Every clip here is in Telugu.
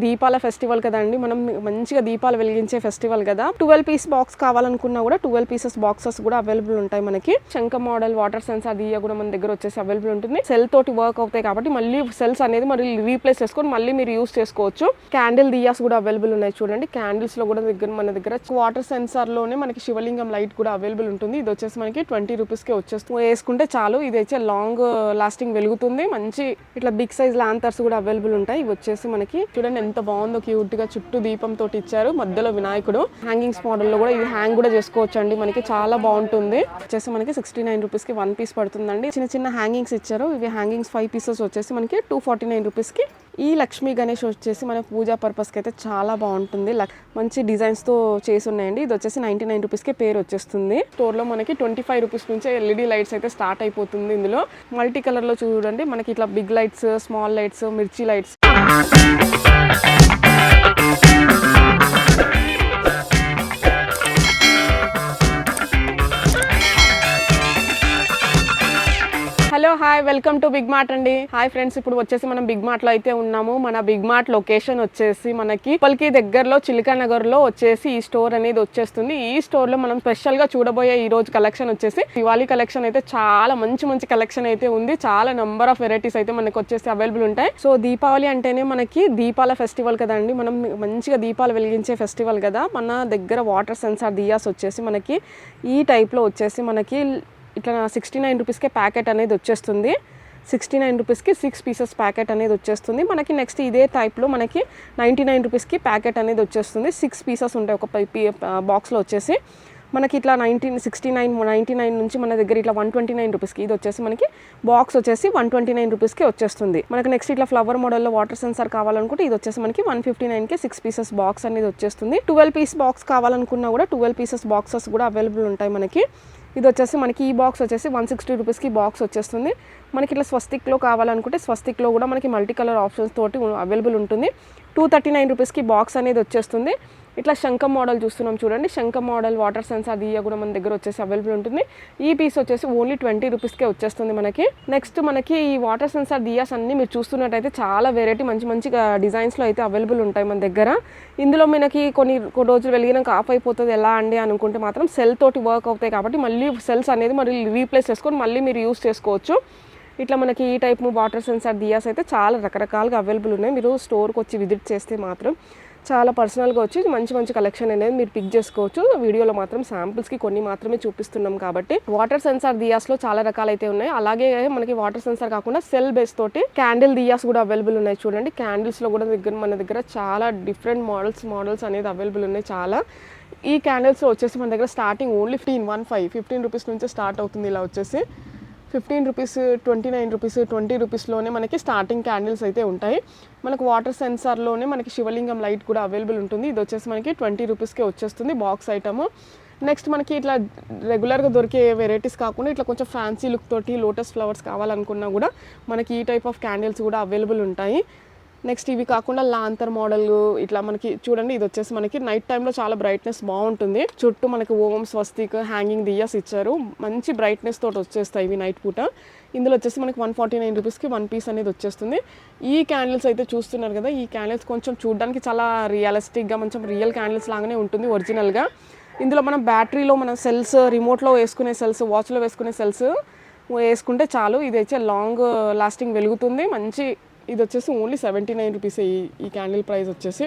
దీపాల ఫెస్టివల్ కదండి మనం మంచిగా దీపాలు వెలిగించే ఫెస్టివల్ కదా. ట్వెల్వ్ పీస్ బాక్స్ కావాలనుకున్నా కూడా ట్వెల్వ్ పీసెస్ బాక్సెస్ కూడా అవైలబుల్ ఉంటాయి మనకి. శంఖ మోడల్ వాటర్ సెన్స్ అది కూడా మన దగ్గర వచ్చేసి అవైలబుల్ ఉంటుంది. సెల్ తోటి వర్క్ అవుతాయి కాబట్టి మళ్ళీ సెల్స్ అనేది మరి రీప్లేస్ చేసుకొని మళ్ళీ మీరు యూస్ చేసుకోవచ్చు. క్యాండిల్ దియాస్ కూడా అవైలబుల్ ఉన్నాయి చూడండి. క్యాండిల్స్లో కూడా దగ్గర మన దగ్గర వాటర్ సెన్సార్లోనే మనకి శివలింగం లైట్ కూడా అవైలబుల్ ఉంటుంది. ఇది వచ్చేసి మనకి ట్వంటీ రూపీస్కి వచ్చేస్తుంది. వేసుకుంటే చాలు. ఇది అయితే లాంగ్ లాస్టింగ్ వెలుగుతుంది. మంచి ఇట్లా బిగ్ సైజ్ లాంతర్స్ కూడా అవైలబుల్ ఉంటాయి. ఇవి వచ్చేసి మనకి చూడండి. ఎంత బాగుందో క్యూట్గా చుట్టూ దీపం తోటి ఇచ్చారు. మధ్యలో వినాయకుడు. హ్యాంగింగ్స్ మోడల్లో కూడా ఇది హ్యాంగ్ కూడా చేసుకోవచ్చు అండి మనకి చాలా బాగుంటుంది. వచ్చేసి మనకి సిక్స్టీ నైన్ రూపీస్కి వన్ పీస్ పడుతుందండి. చిన్న చిన్న హ్యాంగింగ్స్ ఇచ్చారు. ఇవి హ్యాంగింగ్స్ ఫైవ్ పీసెస్ వచ్చేసి మనకి టూ ఫార్టీ నైన్ రూపీస్కి. ఈ లక్ష్మీ గణేష్ వచ్చేసి మన పూజా పర్పస్కి అయితే చాలా బాగుంటుంది. మంచి డిజైన్స్తో చేసి ఉన్నాయండి. ఇది వచ్చేసి నైంటీ నైన్ రూపీస్కే పేరు వచ్చేస్తుంది. స్టోర్లో మనకి ట్వంటీ ఫైవ్ రూపీస్ నుంచే ఎల్ఈడి లైట్స్ అయితే స్టార్ట్ అయిపోతుంది ఇందులో. మల్టీ కలర్లో చూడండి. మనకి ఇట్లా బిగ్ లైట్స్ స్మాల్ లైట్స్ మిర్చి lights welcome to Big Mart అండి. హాయ్ ఫ్రెండ్స్ ఇప్పుడు వచ్చేసి మనం బిగ్ మార్ట్లో అయితే ఉన్నాము. మన బిగ్ మార్ట్ లొకేషన్ వచ్చేసి మనకి పల్కి దగ్గరలో చిలికా నగర్లో వచ్చేసి ఈ స్టోర్ అనేది వచ్చేస్తుంది. ఈ స్టోర్లో మనం స్పెషల్గా చూడబోయే ఈ రోజు కలెక్షన్ వచ్చేసి దివాళీ కలెక్షన్ అయితే చాలా మంచి మంచి కలెక్షన్ అయితే ఉంది. చాలా నెంబర్ ఆఫ్ వెరైటీస్ అయితే మనకి వచ్చేసి అవైలబుల్ ఉంటాయి. సో దీపావళి అంటేనే మనకి దీపాల ఫెస్టివల్ కదండి మనం మంచిగా దీపాలు వెలిగించే ఫెస్టివల్ కదా. మన దగ్గర వాటర్ సెన్సార్ దియాస్ వచ్చేసి మనకి ఈ టైప్లో వచ్చేసి మనకి ఇట్లా సిక్స్టీ నైన్ రూపీస్కే ప్యాకెట్ అనేది వచ్చేస్తుంది. సిక్స్టీ నైన్ రూపీస్కి సిక్స్ పీసెస్ ప్యాకెట్ అనేది వచ్చేస్తుంది. మనకి నెక్స్ట్ ఇదే టైప్లో మనకి నైంటీ నైన్ రూపీస్కి ప్యాకెట్ అనేది వచ్చేస్తుంది. సిక్స్ పీసెస్ ఉంటాయి ఒక బాక్స్లో వచ్చేసి. మనకి ఇట్లా nineteen sixty nine ninety nine నుంచి మన దగ్గర ఇట్లా వన్ ట్వంటీ నైన్ రూపీస్కి ఇది వచ్చేసి మనకి బాక్స్ వచ్చేసి వన్ ట్వంటీ నైన్ రూపీస్కి వచ్చేస్తుంది. మనకి నెక్స్ట్ ఇట్లా ఫ్లవర్ మోడల్లో వాటర్ సెన్సార్ కావాలనుకుంటే ఇది వచ్చేసి మనకి వన్ ఫిఫ్టీ నైన్కి సిక్స్ పీసెస్ బాక్స్ అనేది వచ్చేస్తుంది. ట్వెల్వ్ పీస్ బాక్స్ కావాలనుకున్నా కూడా ట్వెల్వ్ పీసెస్ బాక్సెస్ కూడా అవైలబుల్ ఉంటాయి మనకి. ఇది వచ్చేసి మనకి ఈ బాక్స్ వచ్చేసి వన్ సిక్స్టీ రూపీస్కి బాక్స్ వచ్చేస్తుంది. మనకి ఇట్లా స్వస్తిక్లో కావాలనుకుంటే స్వస్తిక్లో కూడా మనకి మల్టీ కలర్ ఆప్షన్స్ తోటి అవైలబుల్ ఉంటుంది. టూ థర్టీ నైన్ రూపీస్కి బాక్స్ అనేది వచ్చేస్తుంది. ఇట్లా శంఖ మోడల్ చూస్తున్నాం చూడండి. శంఖ మోడల్ వాటర్ సెన్సార్ దియ్య కూడా మన దగ్గర వచ్చేసి అవైలబుల్ ఉంటుంది. ఈ పీస్ వచ్చేసి ఓన్లీ ట్వంటీ రూపీస్కే వచ్చేస్తుంది మనకి. నెక్స్ట్ మనకి ఈ వాటర్ సెన్సార్ దియాస్ అన్నీ మీరు చూస్తున్నట్టయితే చాలా వెరైటీ మంచి మంచి డిజైన్స్లో అయితే అవైలబుల్ ఉంటాయి మన దగ్గర. ఇందులో మనకి కొన్ని కొన్ని రోజులు వెలిగినాక ఆఫ్ అయిపోతుంది ఎలా అండి అనుకుంటే మాత్రం సెల్ తోటి వర్క్ అవుతాయి కాబట్టి మళ్ళీ సెల్స్ అనేది మరి రీప్లేస్ చేసుకొని మళ్ళీ మీరు యూస్ చేసుకోవచ్చు. ఇట్లా మనకి ఈ టైప్ వాటర్ సెన్సార్ దియాస్ అయితే చాలా రకరకాలుగా అవైలబుల్ ఉన్నాయి. మీరు స్టోర్కి వచ్చి విజిట్ చేస్తే మాత్రం చాలా పర్సనల్గా వచ్చి మంచి మంచి కలెక్షన్ అనేది మీరు పిక్ చేసుకోవచ్చు. వీడియోలో మాత్రం శాంపిల్స్కి కొన్ని మాత్రమే చూపిస్తున్నాం కాబట్టి. వాటర్ సెన్సార్ దియాస్లో చాలా రకాలైతే ఉన్నాయి. అలాగే మనకి వాటర్ సెన్సార్ కాకుండా సెల్ బేస్ తోటి క్యాండిల్ దియాస్ కూడా అవైలబుల్ ఉన్నాయి చూడండి. క్యాండిల్స్లో కూడా దగ్గర మన దగ్గర చాలా డిఫరెంట్ మోడల్స్ మోడల్స్ అనేది అవైలబుల్ ఉన్నాయి చాలా. ఈ క్యాండిల్స్లో వచ్చేసి మన దగ్గర starting only fifteen one five fifteen rupees నుంచి స్టార్ట్ అవుతుంది ఇలా వచ్చేసి. Fifteen rupees twenty nine rupees twenty రూపీస్లోనే మనకి స్టార్టింగ్ క్యాండిల్స్ అయితే ఉంటాయి. మనకు వాటర్ సెన్సార్లోనే మనకి శివలింగం లైట్ కూడా అవైలబుల్ ఉంటుంది. ఇది వచ్చేసి మనకి ట్వంటీ రూపీస్కే వచ్చేస్తుంది బాక్స్ ఐటమ్. నెక్స్ట్ మనకి ఇట్లా రెగ్యులర్గా దొరికే వెరైటీస్ కాకుండా ఇట్లా కొంచెం ఫ్యాన్సీ లుక్ తోటి లోటస్ ఫ్లవర్స్ కావాలనుకున్నా కూడా మనకి ఈ టైప్ ఆఫ్ క్యాండిల్స్ కూడా అవైలబుల్ ఉంటాయి. నెక్స్ట్ ఇవి కాకుండా లాంతర్ మోడల్ ఇట్లా మనకి చూడండి ఇది వచ్చేసి మనకి నైట్ టైంలో చాలా బ్రైట్నెస్ బాగుంటుంది. చుట్టూ మనకి ఓం స్వస్తిక్ హ్యాంగింగ్ దియాస్ ఇచ్చారు. మంచి బ్రైట్నెస్ తోటి వచ్చేస్తాయి ఇవి నైట్ పూట. ఇందులో వచ్చేసి మనకి వన్ ఫార్టీ నైన్ రూపీస్కి వన్ పీస్ అనేది వచ్చేస్తుంది. ఈ క్యాండిల్స్ అయితే చూస్తున్నారు కదా ఈ క్యాండిల్స్ కొంచెం చూడడానికి చాలా రియలిస్టిక్గా కొంచెం రియల్ క్యాండిల్స్ లాగానే ఉంటుంది ఒరిజినల్గా ఇందులో మనం బ్యాటరీలో మన సెల్స్ రిమోట్లో వేసుకునే సెల్స్ వాచ్లో వేసుకునే సెల్స్ వేసుకుంటే చాలు. ఇది అయితే లాంగ్ లాస్టింగ్ వెలుగుతుంది. మంచి ఇది వచ్చేసి ఓన్లీ సెవెంటీ నైన్ రూపీస్ ఈ ఈ క్యాండిల్ ప్రైస్ వచ్చేసి.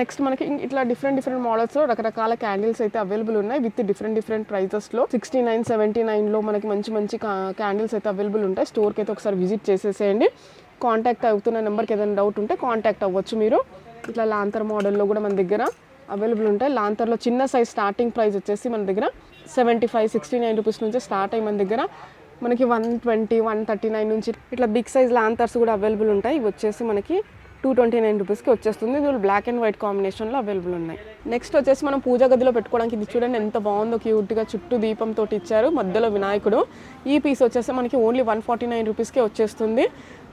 నెక్స్ట్ మనకి ఇట్లా డిఫరెంట్ డిఫరెంట్ మోడల్స్లో రకరకాల క్యాండిల్స్ అయితే అవైలబుల్ ఉన్నాయి విత్ డిఫరెంట్ డిఫరెంట్ ప్రైజెస్లో సిక్స్టీ నైన్ సెవెంటీ నైన్లో మనకి మంచి మంచి క్యాండిల్స్ అయితే అవైలబుల్ ఉంటాయి. స్టోర్కి అయితే ఒకసారి విజిట్ చేసేసేయండి. కాంటాక్ట్ అవుతున్న నెంబర్కి ఏదైనా డౌట్ ఉంటే కాంటాక్ట్ అవ్వచ్చు మీరు. ఇట్లా లాంతర్ మోడల్లో కూడా మన దగ్గర అవైలబుల్ ఉంటాయి. లాంతర్లో చిన్న సైజ్ స్టార్టింగ్ ప్రైస్ వచ్చేసి మన దగ్గర seventy five sixty nine rupees నుంచి స్టార్ట్ అయ్యి మన దగ్గర మనకి one twenty one thirty nine నుంచి ఇట్లా బిగ్ సైజ్ లాంతర్స్ కూడా అవైలబుల్ ఉంటాయి. ఇవి వచ్చేసి మనకి టూ ట్వంటీ నైన్ రూపీస్కి వచ్చేస్తుంది. ఇందులో బ్లాక్ అండ్ వైట్ కాంబినేషన్లో అవైలబుల్ ఉన్నాయి. నెక్స్ట్ వచ్చేసి మనం పూజా గదిలో పెట్టుకోవడానికి ఇది చూడండి ఎంత బాగుందో క్యూట్గా చుట్టూ దీపంతో ఇచ్చారు. మధ్యలో వినాయకుడు. ఈ పీస్ వచ్చేసి మనకి ఓన్లీ వన్ ఫార్టీ నైన్ రూపీస్కే వచ్చేస్తుంది.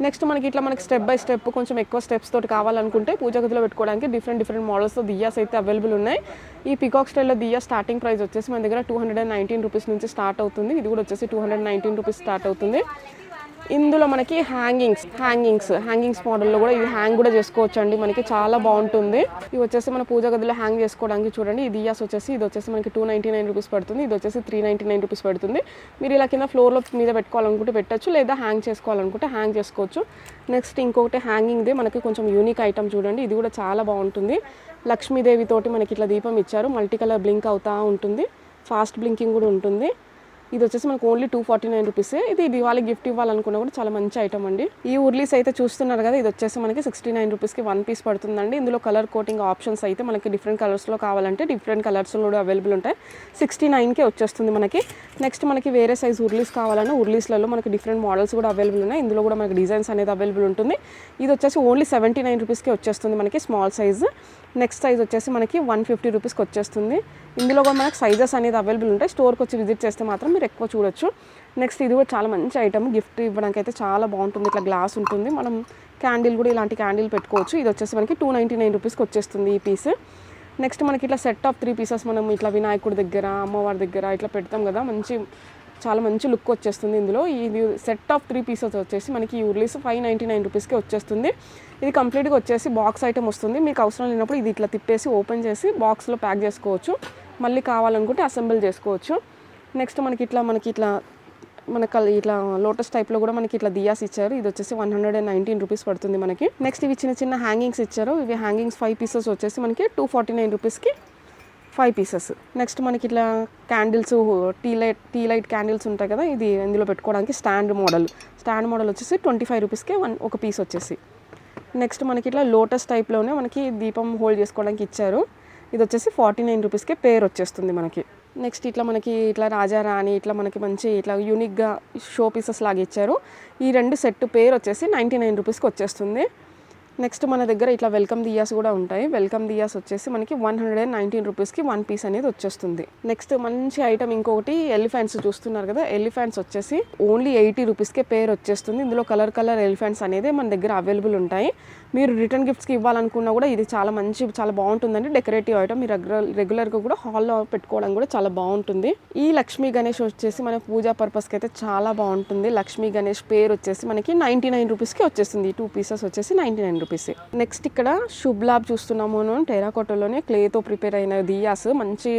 నెక్స్ట్ మనకి ఇట్లా మనకి స్టెప్ బై స్టెప్ కొంచెం ఎక్కువ స్టెప్స్ తోటి కావాలనుకుంటే పూజా గదిలో పెట్టుకోవడానికి డిఫరెంట్ డిఫరెంట్ మోడల్స్తో దియాస్ అయితే అవైలబుల్ ఉన్నాయి. ఈ పికాక్ స్టైల్లో దియా స్టార్టింగ్ ప్రైస్ వచ్చేసి మన దగ్గర two hundred and nineteen rupees నుంచి స్టార్ట్ అవుతుంది. ఇది కూడా వచ్చేసి two hundred nineteen rupees start అవుతుంది. ఇందులో మనకి హ్యాంగింగ్స్ హ్యాంగింగ్స్ హ్యాంగింగ్స్ మోడల్లో కూడా ఇది హ్యాంగ్ కూడా చేసుకోవచ్చు అండి మనకి చాలా బాగుంటుంది. ఇది వచ్చేసి మన పూజ గదిలో హ్యాంగ్ చేసుకోవడానికి చూడండి. ఇది ఇయాస్ వచ్చేసి ఇది వచ్చేసి మనకి టూ నైంటీ నైన్ రూపీస్ పడుతుంది. ఇది వచ్చేసి త్రీ నైంటీ నైన్ రూపీస్ పడుతుంది. మీరు ఇలా కింద ఫ్లోర్లో మీద పెట్టుకోవాలనుకుంటే పెట్టచ్చు లేదా హ్యాంగ్ చేసుకోవాలనుకుంటే హ్యాంగ్ చేసుకోవచ్చు. నెక్స్ట్ ఇంకొకటి హ్యాంగింగ్ది మనకి కొంచెం యూనిక్ ఐటమ్ చూడండి. ఇది కూడా చాలా బాగుంటుంది. లక్ష్మీదేవి తోటి మనకి ఇట్లా దీపం ఇచ్చారు. మల్టీ కలర్ బ్లింక్ అవుతా ఉంటుంది. ఫాస్ట్ బ్లింకింగ్ కూడా ఉంటుంది. ఇది వచ్చేసి మనకు only two forty nine rupees ఇది దివాళీ గిఫ్ట్ ఇవ్వాలనుకున్నా కూడా చాలా మంచి ఐటమ్ అండి. ఈ ఉర్లీస్ అయితే చూస్తున్నారు కదా ఇది వచ్చేసి మనకి సిక్స్టీ నైన్ రూపీస్కి వన్ పీస్ పడుతుందండి. ఇందులో కలర్ కోటింగ్ ఆప్షన్స్ అయితే మనకి డిఫరెంట్ కలర్స్లో కావాలంటే డిఫరెంట్ కలర్స్లో కూడా అవైలబుల్ ఉంటాయి. సిక్స్టీ నైన్కే వచ్చేస్తుంది మనకి. నెక్స్ట్ మనకి వేరే సైజ్ ఉర్లీస్ కావాలన్నా ఉర్లీస్లలో మనకి డిఫరెంట్ మోడల్స్ కూడా అవైలబుల్ ఉన్నాయి. ఇందులో కూడా మనకి డిజైన్స్ అనేది అవైలబుల్ ఉంటుంది. ఇది వచ్చేసి ఓన్లీ సెవెంటీ నైన్ రూపీస్కి వచ్చేస్తుంది మనకి స్మాల్ సైజ్ నెక్స్ట్ సైజ్ వచ్చేసి మనకి వన్ ఫిఫ్టీ రూపీస్కి వచ్చేస్తుంది. ఇందులో కూడా మనకు సైజెస్ అనేది అవైలబుల్ ఉంటాయి. స్టోర్కి వచ్చి విజిట్ చేస్తే మాత్రం మీరు ఎక్కువ చూడొచ్చు. నెక్స్ట్ ఇది కూడా చాలా మంచి ఐటమ్ గిఫ్ట్ ఇవ్వడానికి అయితే చాలా బాగుంటుంది. ఇట్లా గ్లాస్ ఉంటుంది. మనం క్యాండిల్ కూడా ఇలాంటి క్యాండిల్ పెట్టుకోవచ్చు. ఇది వచ్చేసి మనకి టూ నైంటీ నైన్ రూపీస్కి వచ్చేస్తుంది ఈ పీస్ నెక్స్ట్ మనకి ఇట్లా సెట్ ఆఫ్ త్రీ పీసెస్ మనం ఇట్లా వినాయకుడి దగ్గర అమ్మవారి దగ్గర ఇట్లా పెడతాం కదా. మంచి చాలా మంచి లుక్ వచ్చేస్తుంది ఇందులో. ఇది సెట్ ఆఫ్ త్రీ పీసెస్ వచ్చేసి మనకి ఈ ఉర్లీస్ ఫైవ్ నైంటీ నైన్ రూపీస్కి వచ్చేస్తుంది. ఇది కంప్లీట్గా వచ్చేసి బాక్స్ ఐటమ్ వస్తుంది. మీకు అవసరం లేనప్పుడు ఇది ఇట్లా తిప్పేసి ఓపెన్ చేసి బాక్స్లో ప్యాక్ చేసుకోవచ్చు. మళ్ళీ కావాలనుకుంటే అసెంబుల్ చేసుకోవచ్చు. నెక్స్ట్ మనకి ఇట్లా మనకి ఇట్లా మనకి ఇట్లా లోటస్ టైప్లో కూడా మనకి ఇట్లా దియాస్ ఇచ్చారు. ఇది వచ్చేసి one hundred and nineteen rupees పడుతుంది మనకి. నెక్స్ట్ ఇవి చిన్న చిన్న హ్యాంగింగ్స్ ఇచ్చారు. ఇవి హ్యాంగింగ్స్ ఫైవ్ పీసెస్ వచ్చేసి మనకి టూ ఫార్టీ నైన్ రూపీస్కి ఫైవ్ పీసెస్. నెక్స్ట్ మనకి ఇట్లా candles tea light tea light candles ఉంటాయి కదా ఇది ఇందులో పెట్టుకోవడానికి స్టాండ్ మోడల్. స్టాండ్ మోడల్ వచ్చేసి ట్వంటీ ఫైవ్ రూపీస్కే వన్ ఒక పీస్ వచ్చేసి. నెక్స్ట్ మనకి ఇట్లా లోటస్ టైప్లోనే మనకి దీపం హోల్డ్ చేసుకోవడానికి ఇచ్చారు. ఇది వచ్చేసి ఫార్టీ నైన్ రూపీస్కే పేర్ వచ్చేస్తుంది మనకి. నెక్స్ట్ ఇట్లా మనకి ఇట్లా రాజా రాణి ఇట్లా మనకి మంచి ఇట్లా యూనిక్గా షో పీసెస్ లాగా ఇచ్చారు. ఈ రెండు సెట్ పేర్ వచ్చేసి నైంటీ నైన్ రూపీస్కి వచ్చేస్తుంది. నెక్స్ట్ మన దగ్గర ఇట్లా వెల్కమ్ దియాస్ కూడా ఉంటాయి. వెల్కమ్ దియాస్ వచ్చేసి మనకి వన్ హండ్రెడ్ అండ్ నైన్టీన్ రూపీస్కి వన్ పీస్ అనేది వచ్చేస్తుంది. నెక్స్ట్ మంచి ఐటమ్ ఇంకొకటి ఎలిఫెంట్స్ చూస్తున్నారు కదా. ఎలిఫెంట్స్ వచ్చేసి ఓన్లీ ఎయిటీ రూపీస్కే పేర్ వచ్చేస్తుంది. ఇందులో కలర్ కలర్ ఎలిఫెంట్స్ అనేది మన దగ్గర అవైలబుల్ ఉంటాయి. మీరు రిటర్న్ గిఫ్ట్స్కి ఇవ్వాలనుకున్నా కూడా ఇది చాలా మంచి చాలా బాగుంటుందండి. Decorative item. మీరు రెగ్యులర్ రెగ్యులర్గా కూడా హాల్లో పెట్టుకోవడం కూడా చాలా బాగుంటుంది. ఈ లక్ష్మీ గణేష్ వచ్చేసి మన పూజా పర్పస్కి అయితే చాలా బాగుంటుంది. లక్ష్మీ గణేష్ పేరు వచ్చేసి మనకి నైంటీ నైన్ రూపీస్కి వచ్చేస్తుంది. టూ పీసెస్ వచ్చేసి నైంటీ నైన్ రూపీస్ నెక్స్ట్ ఇక్కడ షుబ్ లాబ్ చూస్తున్నాము మనం టెరాకోటలోనే క్లేతో ప్రిపేర్ అయిన దియాస్ మంచి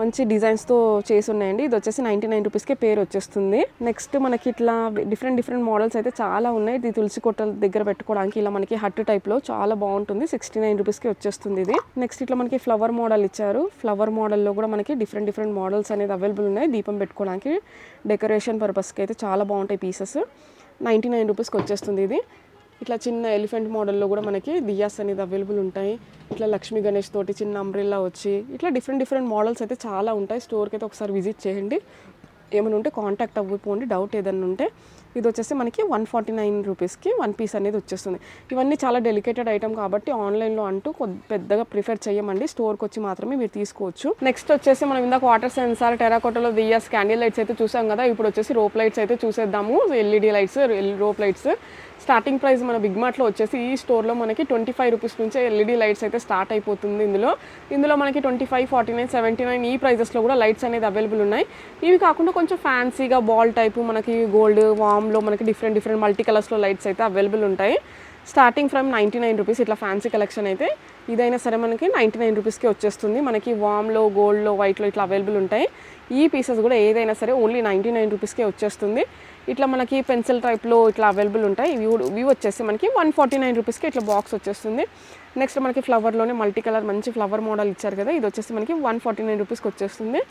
మంచి డిజైన్స్తో చేసి ఉన్నాయండి. ఇది వచ్చేసి నైంటీ నైన్ రూపీస్కే పేరు వచ్చేస్తుంది. నెక్స్ట్ మనకి ఇట్లా డిఫరెంట్ డిఫరెంట్ మోడల్స్ అయితే చాలా ఉన్నాయి. ఇది తులసి కొట్టల దగ్గర పెట్టుకోవడానికి ఇలా మనకి హట్ టైప్లో చాలా బాగుంటుంది. సిక్స్టీ నైన్ రూపీస్కి వచ్చేస్తుంది ఇది. నెక్స్ట్ ఇట్లా మనకి ఫ్లవర్ మోడల్ ఇచ్చారు. ఫ్లవర్ మోడల్లో కూడా మనకి డిఫరెంట్ డిఫరెంట్ మోడల్స్ అనేది అవైలబుల్ ఉన్నాయి. దీపం పెట్టుకోవడానికి డెకరేషన్ పర్పస్కి అయితే చాలా బాగుంటాయి పీసెస్ నైంటీ నైన్ రూపీస్కి వచ్చేస్తుంది ఇది. ఇట్లా చిన్న ఎలిఫెంట్ మోడల్లో కూడా మనకి దియాస్ అనేది అవైలబుల్ ఉంటాయి. ఇట్లా లక్ష్మీ గణేష్ తోటి చిన్న అంబ్రెల్లా వచ్చి ఇట్లా డిఫరెంట్ డిఫరెంట్ మోడల్స్ అయితే చాలా ఉంటాయి. స్టోర్కి అయితే ఒకసారి విజిట్ చేయండి. ఏమైనా ఉంటే కాంటాక్ట్ అవ్వకపోండి. డౌట్ ఏదైనా ఉంటే ఇది వచ్చేసి మనకి వన్ ఫార్టీ నైన్ రూపీస్కి వన్ పీస్ అనేది వచ్చేస్తుంది. ఇవన్నీ చాలా డెలికేటెడ్ ఐటమ్ కాబట్టి ఆన్లైన్లో అంటూ కొద్ది పెద్దగా ప్రిఫర్ చేయమండి స్టోర్కి వచ్చి మాత్రమే మీరు తీసుకోవచ్చు. నెక్స్ట్ వచ్చేసి మనం ఇందాక వాటర్ సెన్సార్ టెరాకోటలో దియాస్ క్యాండిల్ లైట్స్ అయితే చూసాం కదా. ఇప్పుడు వచ్చేసి రోప్ లైట్స్ అయితే చూసేద్దాము. LED lights rope lights starting price మన బిగ్ మార్ట్లో వచ్చేసి ఈ స్టోర్లో మనకి ట్వంటీ ఫైవ్ రూపీస్ నుంచే ఎల్ఈడి లైట్స్ అయితే స్టార్ట్ అయిపోతుంది ఇందులో. ఇందులో మనకి twenty five forty nine seventy nine ఈ ప్రైజెస్లో కూడా లైట్స్ అనేది అవైలబుల్ ఉన్నాయి. ఇవి కాకుండా కొంచెం ఫ్యాన్సీగా బాల్ టైపు మనకి గోల్డ్ వామ్లో మనకి డిఫరెంట్ డిఫరెంట్ మల్టీ కలర్స్లో లైట్స్ అయితే అవైలబుల్ ఉంటాయి. Starting from ninety nine rupees ఇట్లా ఫ్యాన్సీ కలెక్షన్ అయితే ఇదైనా సరే మనకి నైంటీ నైన్ రూపీస్కి వచ్చేస్తుంది. మనకి వామ్లో గోల్డ్లో వైట్లో ఇట్లా అవైలబుల్ ఉంటాయి. ఈ పీసెస్ కూడా ఏదైనా సరే ఓన్లీ నైంటీ నైన్ రూపీస్కే వచ్చేస్తుంది. ఇట్లా మనకి పెన్సిల్ టైప్లో ఇట్లా అవైలబుల్ ఉంటాయి. ఇవి వ్యూ ఇవి వచ్చేసి మనకి వన్ ఫార్టీ నైన్ రూపీస్కి ఇట్లా బాక్స్ వచ్చేస్తుంది. నెక్స్ట్ మనకి ఫ్లవర్లోనే మల్టీ కలర్ మంచి ఫ్లవర్ మోడల్ ఇచ్చారు కదా. ఇది వచ్చేసి మనకి వన్ ఫార్టీ నైన్ రూపీస్కి వచ్చేస్తుంది.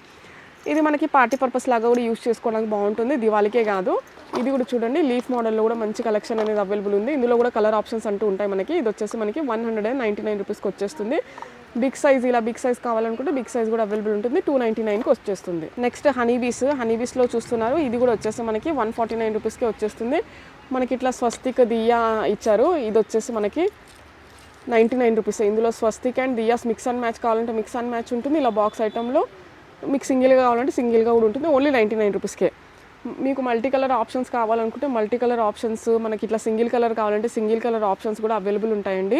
ఇది మనకి పార్టీ పర్పస్ లాగా కూడా యూస్ చేసుకోవడానికి బాగుంటుంది. దివాళీకే కాదు. ఇది కూడా చూడండి లీఫ్ మోడల్లో కూడా మంచి కలెక్షన్ అనేది అవైలబుల్ ఉంది. ఇందులో కూడా కలర్ ఆప్షన్స్ అంటూ ఉంటాయి మనకి. ఇది వచ్చేసి మనకి one hundred and ninety nine రూపీస్కి వచ్చేస్తుంది. బిగ్ సైజ్ ఇలా బిగ్ సైజ్ కావాలనుకుంటే బిగ్ సైజ్ కూడా అవైలబుల్ ఉంటుంది. టూ నైంటీ నైన్కి వచ్చేస్తుంది. Next honeybees. హనీబీస్లో చూస్తున్నారు. ఇది కూడా వచ్చేసి మనకి వన్ ఫార్టీ నైన్ రూపీస్కి వచ్చేస్తుంది. మనకి ఇట్లా స్వస్తిక్ దియా ఇచ్చారు. ఇది వచ్చేసి మనకి నైంటీ నైన్ రూపీస్. ఇందులో స్వస్తిక్ and diyas mix and match కావాలంటే మిక్స్ అండ్ మ్యాచ్ ఉంటుంది. ఇలా బాక్స్ ఐటెంలో మీకు సింగిల్గా కావాలంటే సింగిల్గా కూడా ఉంటుంది. ఓన్లీ నైంటీ నైన్ రూపీస్కే మీకు మల్టీ కలర్ ఆప్షన్స్ కావాలనుకుంటే మల్టీ కలర్ ఆప్షన్స్ మనకి ఇట్లా సింగిల్ కలర్ కావాలంటే సింగిల్ కలర్ ఆప్షన్స్ కూడా అవైలబుల్ ఉంటాయండి.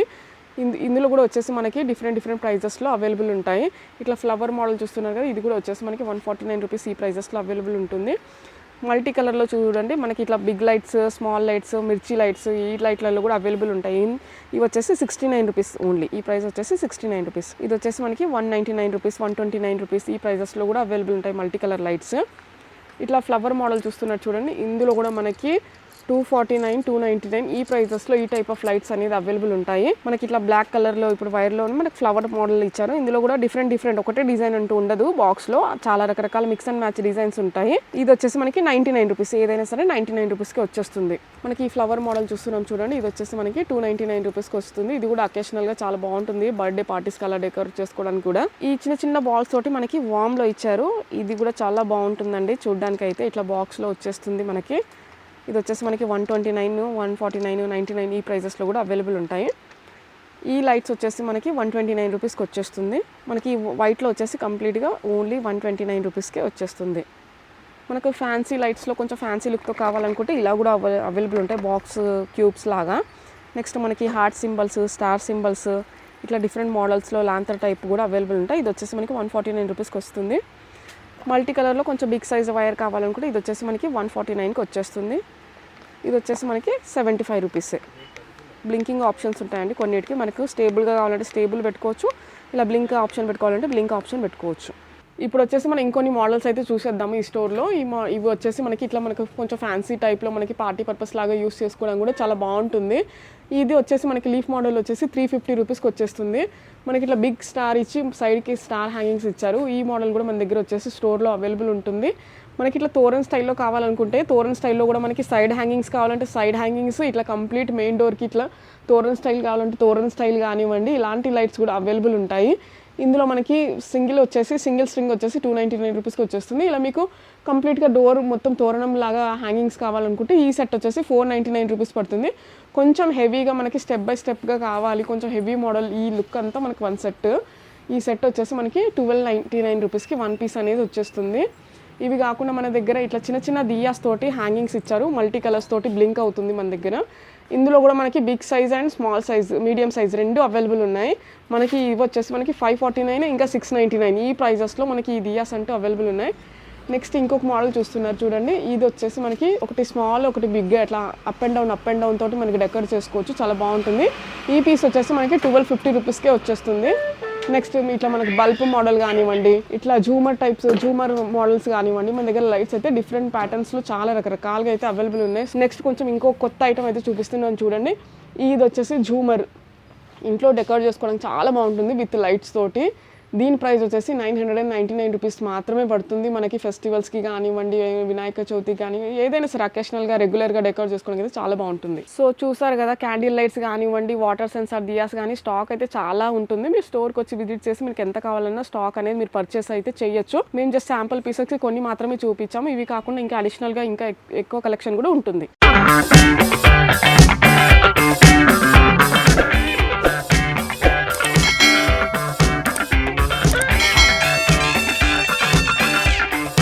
ఇందు ఇందులో కూడా వచ్చేసి మనకి డిఫరెంట్ డిఫరెంట్ ప్రైజెస్లో అవైలబుల్ ఉంటాయి. ఇట్లా ఫ్లవర్ మోడల్ చూస్తున్నారు కదా ఇది కూడా వచ్చేసి మనకి వన్ ఫార్టీ నైన్ రూపీస్ ఈ ప్రైజెస్లో అవైలబుల్ ఉంటుంది. మల్టీ కలర్లో చూడండి. మనకి ఇట్లా బిగ్ లైట్స్ స్మాల్ లైట్స్ మిర్చి లైట్స్ ఈ లైట్లలో కూడా అవైలబుల్ ఉంటాయి. ఇవి వచ్చేసి సిక్స్టీ నైన్ రూపీస్ ఓన్లీ ఈ ప్రైస్ వచ్చేసి సిక్స్టీ నైన్ రూపీస్ ఇది వచ్చేసి మనకి one ninety nine rupees one twenty nine rupees ఈ ప్రైజెస్లో కూడా అవైలబుల్ ఉంటాయి మల్టీ కలర్ లైట్స్ ఇట్లా ఫ్లవర్ మోడల్ చూస్తున్నారు చూడండి. ఇందులో కూడా మనకి two forty nine two ninety nine ఈ ప్రైజెస్లో ఈ టైప్ ఆఫ్ లైట్స్ అనేది అవైలబుల్ ఉంటాయి. మనకి ఇట్లా బ్లాక్ కలర్లో ఇప్పుడు వైర్లో మనకి ఫ్లవర్ మోడల్ ఇచ్చారు. ఇందులో కూడా డిఫరెంట్ డిఫరెంట్ ఒకటే డిజైన్ అంటూ ఉండదు బాక్స్లో. చాలా రకరకాల మిక్స్ అండ్ మ్యాచ్ డిజైన్స్ ఉంటాయి. ఇది వచ్చేసి మనకి నైంటీ నైన్ రూపీస్ ఏదైనా సరే నైంటీ నైన్ రూపీస్కి వచ్చేస్తుంది. మనకి ఈ ఫ్లవర్ మోడల్ చూస్తున్నాం చూడండి ఇది వచ్చేసి మనకి టూ నైంటీ నైన్ రూపీస్కి వస్తుంది. ఇది కూడా అకేషనల్గా చాలా బాగుంటుంది బర్త్డే పార్టీస్కి అలా డెకరేట్ చేసుకోవడానికి కూడా. ఈ చిన్న చిన్న బాల్స్ తోటి మనకి వామ్లో ఇచ్చారు. ఇది కూడా చాలా బాగుంటుందండి చూడడానికి అయితే ఇట్లా బాక్స్లో వచ్చేస్తుంది మనకి. ఇది వచ్చేసి మనకి one twenty nine one forty nine ninety nine ఈ ప్రైజెస్లో కూడా అవైలబుల్ ఉంటాయి. ఈ లైట్స్ వచ్చేసి మనకి వన్ ట్వంటీ నైన్ రూపీస్కి వచ్చేస్తుంది. మనకి వైట్లో వచ్చేసి కంప్లీట్గా ఓన్లీ వన్ ట్వంటీ నైన్ రూపీస్కే వచ్చేస్తుంది. మనకు ఫ్యాన్సీ లైట్స్లో కొంచెం ఫ్యాన్సీ లుక్తో కావాలనుకుంటే ఇలా కూడా అవై అవైలబుల్ ఉంటాయి. బాక్స్ క్యూబ్స్ లాగా. నెక్స్ట్ మనకి హార్ట్ సింబల్స్ స్టార్ సింబల్స్ ఇట్లా డిఫరెంట్ మోడల్స్లో లాంతర్ టైప్ కూడా అవైలబుల్ ఉంటాయి. ఇది వచ్చేసి మనకి వన్ ఫార్టీ నైన్ రూపీస్కి వస్తుంది. మల్టీ కలర్లో కొంచెం బిగ్ సైజ్ వైర్ కావాలనుకుంటే ఇది వచ్చేసి మనకి వన్ ఫార్టీ నైన్కి వచ్చేస్తుంది. ఇది వచ్చేసి మనకి సెవెంటీ ఫైవ్ రూపీసే. బ్లింకింగ్ ఆప్షన్స్ ఉంటాయండి కొన్నిటికి. మనకు స్టేబుల్గా కావాలంటే స్టేబుల్ పెట్టుకోవచ్చు. ఇలా బ్లింక్ ఆప్షన్ పెట్టుకోవాలంటే బ్లింక్ ఆప్షన్ పెట్టుకోవచ్చు. ఇప్పుడు వచ్చేసి మనం ఇంకొన్ని మోడల్స్ అయితే చూసేద్దాము ఈ స్టోర్లో ఈ మా ఇవి వచ్చేసి మనకి ఇట్లా మనకు కొంచెం ఫ్యాన్సీ టైప్లో మనకి పార్టీ పర్పస్ లాగా యూస్ చేసుకోవడం కూడా చాలా బాగుంటుంది. ఇది వచ్చేసి మనకి లీఫ్ మోడల్ వచ్చేసి త్రీ ఫిఫ్టీ రూపీస్కి వచ్చేస్తుంది. మనకి ఇట్లా బిగ్ స్టార్ ఇచ్చి సైడ్కి స్టార్ హ్యాంగింగ్స్ ఇచ్చారు. ఈ మోడల్ కూడా మన దగ్గర వచ్చేసి స్టోర్లో అవైలబుల్ ఉంటుంది. మనకి ఇట్లా తోరన్ స్టైల్లో కావాలనుకుంటే తోరన్ స్టైల్లో కూడా మనకి సైడ్ హ్యాంగింగ్స్ కావాలంటే సైడ్ హ్యాంగింగ్స్ ఇట్లా కంప్లీట్ మెయిన్ డోర్కి ఇట్లా తోరన్ స్టైల్ కావాలంటే తోరన్ స్టైల్ కానివ్వండి ఇలాంటి లైట్స్ కూడా అవైలబుల్ ఉంటాయి. ఇందులో మనకి సింగిల్ వచ్చేసి సింగిల్ స్ట్రింగ్ వచ్చేసి టూ నైంటీ నైన్ రూపీస్కి వచ్చేస్తుంది. ఇలా మీకు కంప్లీట్గా డోర్ మొత్తం తోరణం లాగా హ్యాంగింగ్స్ కావాలనుకుంటే ఈ సెట్ వచ్చేసి ఫోర్ నైంటీ నైన్ రూపీస్ పడుతుంది. కొంచెం హెవీగా మనకి స్టెప్ బై స్టెప్గా కావాలి కొంచెం హెవీ మోడల్ ఈ లుక్ అంతా మనకి వన్ సెట్ ఈ సెట్ వచ్చేసి మనకి ట్వెల్వ్ నైంటీ నైన్ రూపీస్కి వన్ పీస్ అనేది వచ్చేస్తుంది. ఇవి కాకుండా మన దగ్గర ఇట్లా చిన్న చిన్న దియాస్ తోటి హ్యాంగింగ్స్ ఇచ్చారు. మల్టీ కలర్స్ తోటి బ్లింక్ అవుతుంది మన దగ్గర. ఇందులో కూడా మనకి big size and small size medium size రెండు అవైలబుల్ ఉన్నాయి. మనకి ఇవి వచ్చేసి మనకి ఫైవ్ ఫార్టీ నైన్ ఇంకా సిక్స్ నైంటీ నైన్ ఈ ప్రైజెస్లో మనకి ఈ దియాస్ అంటూ అవైలబుల్ ఉన్నాయి. నెక్స్ట్ ఇంకొక మోడల్ చూస్తున్నారు చూడండి. ఇది వచ్చేసి మనకి ఒకటి స్మాల్ ఒకటి బిగ్ అట్లా up and down up and down తోటి మనకి డెకరేట్ చేసుకోవచ్చు. చాలా బాగుంటుంది. ఈ పీస్ వచ్చేసి మనకి ట్వెల్వ్ ఫిఫ్టీ రూపీస్కే వచ్చేస్తుంది. నెక్స్ట్ ఇట్లా మనకి బల్బ్ మోడల్ కానివ్వండి ఇట్లా జూమర్ టైప్స్ జూమర్ మోడల్స్ కానివ్వండి మన దగ్గర లైట్స్ అయితే డిఫరెంట్ ప్యాటర్న్స్లో చాలా రకరకాలుగా అయితే అవైలబుల్ ఉన్నాయి. నెక్స్ట్ కొంచెం ఇంకో కొత్త ఐటమ్ అయితే చూపిస్తున్నాను చూడండి. ఇది వచ్చేసి జూమర్ ఇంట్లో డెకరేట్ చేసుకోవడానికి చాలా బాగుంటుంది విత్ లైట్స్ తోటి. దీని ప్రైస్ వచ్చేసి nine hundred and ninety nine rupees మాత్రమే పడుతుంది. మనకి ఫెస్టివల్స్కి కానివ్వండి వినాయక చవితి కానీ ఏదైనా సరే అకేషనల్గా రెగ్యులర్గా డెకరేట్ చేసుకోవడానికి అయితే చాలా బాగుంటుంది. సో చూసారు కదా క్యాండిల్ లైట్స్ కానివ్వండి వాటర్ సెన్సార్ దియాస్ కానీ స్టాక్ అయితే చాలా ఉంటుంది. మీరు స్టోర్కి వచ్చి విజిట్ చేసి మీకు ఎంత కావాలన్నా స్టాక్ అనేది మీరు పర్చేస్ అయితే చేయొచ్చు. మేము జస్ట్ శాంపుల్ పీసెస్కి కొన్ని మాత్రమే చూపించాము. ఇవి కాకుండా ఇంకా అడిషనల్గా ఇంకా ఎక్కువ కలెక్షన్ కూడా ఉంటుంది.